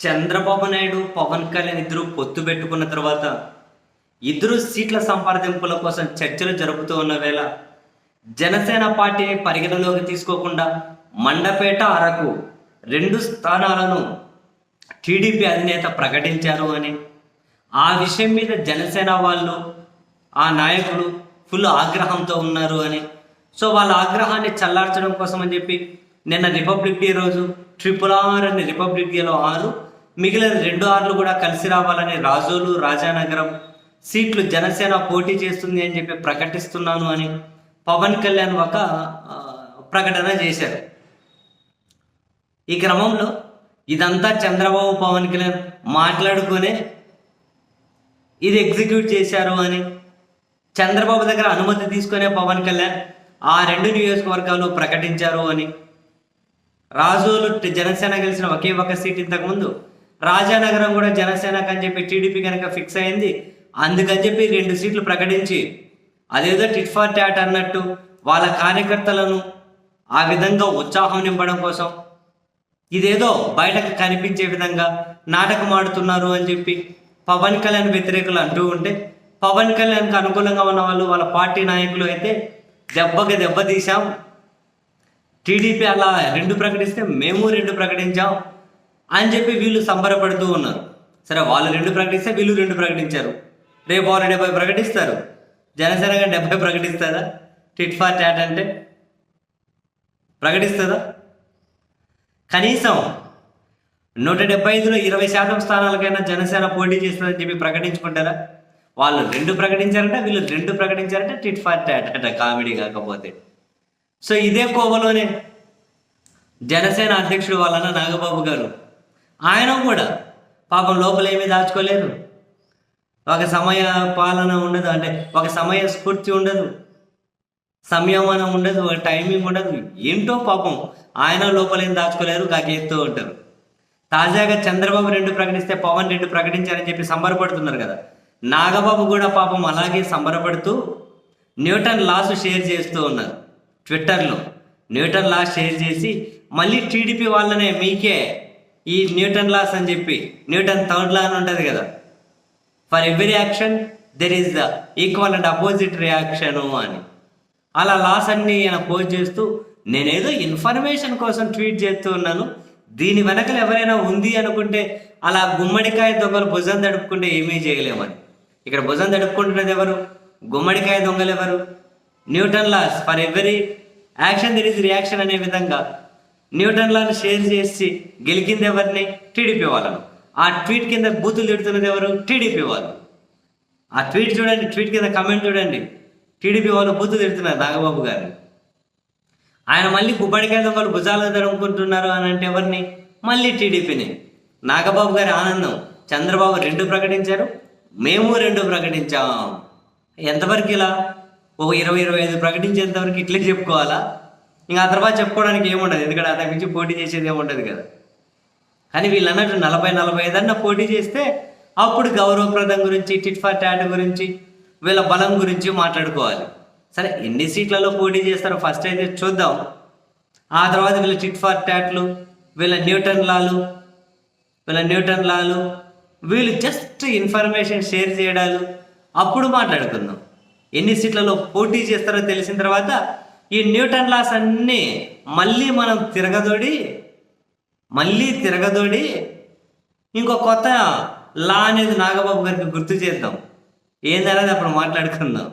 చంద్రబాబు నాయుడు పవన్ కళ్యాణ్ ఇద్దరు పొత్తు పెట్టుకున్న తర్వాత ఇద్దరు సీట్ల సంప్రదింపుల కోసం చర్చలు జరుపుతూ ఉన్న వేళ జనసేన పార్టీని పరిగణలోకి తీసుకోకుండా మండపేట అరకు రెండు స్థానాలను టీడీపీ అధినేత ప్రకటించారు అని. ఆ విషయం మీద జనసేన వాళ్ళు ఆ నాయకులు ఫుల్ ఆగ్రహంతో ఉన్నారు అని. సో వాళ్ళ ఆగ్రహాన్ని చల్లార్చడం కోసం అని చెప్పి నిన్న రిపబ్లిక్ డే రోజు ట్రిపుల్ ఆర్ అని రిపబ్లిక్ డేలో ఆరు మిగిలిన రెండు ఆర్లు కూడా కలిసి రావాలని రాజోలు రాజానగరం సీట్లు జనసేన పోటీ చేస్తుంది అని చెప్పి ప్రకటిస్తున్నాను అని పవన్ కళ్యాణ్ ఒక ప్రకటన చేశారు. ఈ క్రమంలో ఇదంతా చంద్రబాబు పవన్ కళ్యాణ్ మాట్లాడుకునే ఇది ఎగ్జిక్యూట్ చేశారు అని చంద్రబాబు దగ్గర అనుమతి తీసుకునే పవన్ కళ్యాణ్ ఆ రెండు నియోజకవర్గాలు ప్రకటించారు అని రాజోలు జనసేన గెలిచిన ఒకే ఒక సీట్ ఇంతకుముందు రాజానగరం కూడా జనసేనకు అని చెప్పి టీడీపీ కనుక ఫిక్స్ అయింది అందుకని చెప్పి రెండు సీట్లు ప్రకటించి అదేదో టిట్ ఫర్ టాట్ అన్నట్టు వాళ్ళ కార్యకర్తలను ఆ విధంగా ఉత్సాహం నింపడం కోసం ఇదేదో బయటకు కనిపించే విధంగా నాటకం ఆడుతున్నారు అని చెప్పి పవన్ కళ్యాణ్ వ్యతిరేకులు అంటూ ఉంటే పవన్ కళ్యాణ్కి అనుకూలంగా ఉన్న వాళ్ళు వాళ్ళ పార్టీ నాయకులు అయితే దెబ్బకి దెబ్బ తీసాం టీడీపీ అలా రెండు ప్రకటిస్తే మేము రెండు ప్రకటించాం. అని చెప్పి వీళ్ళు సంబరపడుతూ ఉన్నారు. సరే వాళ్ళు రెండు ప్రకటిస్తే వీళ్ళు రెండు ప్రకటించారు. రేపు వాళ్ళు డెబ్బై ప్రకటిస్తారు. జనసేన డెబ్బై ప్రకటిస్తుందా టిట్ ఫార్ ట్యాట్ అంటే? ప్రకటిస్తుందా? కనీసం నూట డెబ్బై ఐదులో ఇరవై శాతం స్థానాలకైనా జనసేన పోటీ చేస్తుందని చెప్పి ప్రకటించుకుంటారా? వాళ్ళు రెండు ప్రకటించారంటే వీళ్ళు రెండు ప్రకటించారంటే టిట్ ఫార్ ట్యాట్ అట కామెడీ కాకపోతే. సో ఇదే కోవలోనే జనసేన అధ్యక్షుడు వాళ్ళన్న నాగబాబు గారు ఆయన కూడా పాపం లోపల ఏమీ దాచుకోలేరు ఒక సమయ పాలన ఉండదు అంటే ఒక సమయ స్ఫూర్తి ఉండదు సంయమనం ఉండదు ఒక టైమింగ్ ఉండదు. ఏంటో పాపం ఆయన లోపల ఏం దాచుకోలేరు కాకేస్తూ ఉంటారు. తాజాగా చంద్రబాబు రెండు ప్రకటిస్తే పవన్ రెండు ప్రకటించారని చెప్పి సంబరపడుతున్నారు కదా. నాగబాబు కూడా పాపం అలాగే సంబరపడుతూ న్యూటన్ లాస్ షేర్ చేస్తూ ఉన్నారు ట్విట్టర్లో. న్యూటన్ లాస్ షేర్ చేసి మళ్ళీ టీడీపీ వాళ్ళనే మీకే ఈ న్యూటన్ లాస్ అని చెప్పి న్యూటన్ థర్డ్ లా అని ఉంటుంది కదా. For every action there is the equal and opposite reaction అని. అలా లాస్ అన్ని ఆయన పోస్ట్ చేస్తూ నేనేదో ఇన్ఫర్మేషన్ కోసం ట్వీట్ చేస్తూ ఉన్నాను. దీని వెనకలు ఎవరైనా ఉంది అనుకుంటే అలా గుమ్మడికాయ దొంగలు భుజం తడుపుకుంటే ఏమీ చేయలేమని. ఇక్కడ భుజం తడుపుకుంటున్నది ఎవరు? గుమ్మడికాయ దొంగలు ఎవరు? Newton laws. For every action there is reaction అనే విధంగా న్యూటన్లను షేర్ చేసి గెలికింది ఎవరిని? టీడీపీ వాళ్ళను. ఆ ట్వీట్ కింద బూతులు తిడుతున్నది ఎవరు? టీడీపీ వాళ్ళు. ఆ ట్వీట్ చూడండి ట్వీట్ కింద కమెంట్ చూడండి. టీడీపీ వాళ్ళు బూతు తిడుతున్నారు నాగబాబు గారు. ఆయన మళ్ళీ కుబ్బడికాయ వాళ్ళు భుజాలు తడుముకుంటున్నారు అని అంటే ఎవరిని? మళ్ళీ టీడీపీని. నాగబాబు గారి ఆనందం. చంద్రబాబు రెండు ప్రకటించారు. మేము రెండు ప్రకటించాం. ఎంతవరకు ఇలా? ఒక ఇరవై ఇరవై ఐదు ప్రకటించేంతవరకు ఇట్లే చెప్పుకోవాలా? ఇంకా ఆ తర్వాత చెప్పుకోవడానికి ఏముండదు. ఎందుకంటే అంతకు మించి పోటీ చేసేది ఏముండదు కదా. కానీ వీళ్ళు అన్నట్టు నలభై నలభై ఐదన్న పోటీ చేస్తే అప్పుడు గౌరవప్రదం గురించి టిట్ ఫర్ ట్యాట్ గురించి వీళ్ళ బలం గురించి మాట్లాడుకోవాలి. సరే ఎన్ని సీట్లలో పోటీ చేస్తారో ఫస్ట్ అయితే చూద్దాం. ఆ తర్వాత వీళ్ళ టిట్ ఫర్ ట్యాట్లు వీళ్ళ న్యూటన్ లాలు వీళ్ళ న్యూటన్ లాలు వీళ్ళు జస్ట్ ఇన్ఫర్మేషన్ షేర్ చేయడాలు అప్పుడు మాట్లాడుకుందాం. ఎన్ని సీట్లలో పోటీ చేస్తారో తెలిసిన తర్వాత ఈ న్యూటన్ లాస్ అన్నీ మళ్ళీ మనం తిరగదోడి మళ్ళీ తిరగదోడి ఇంకో కొత్త లా అనేది నాగబాబు గారికి గుర్తు చేద్దాం. ఏందనేది అప్పుడు మాట్లాడుకుందాం.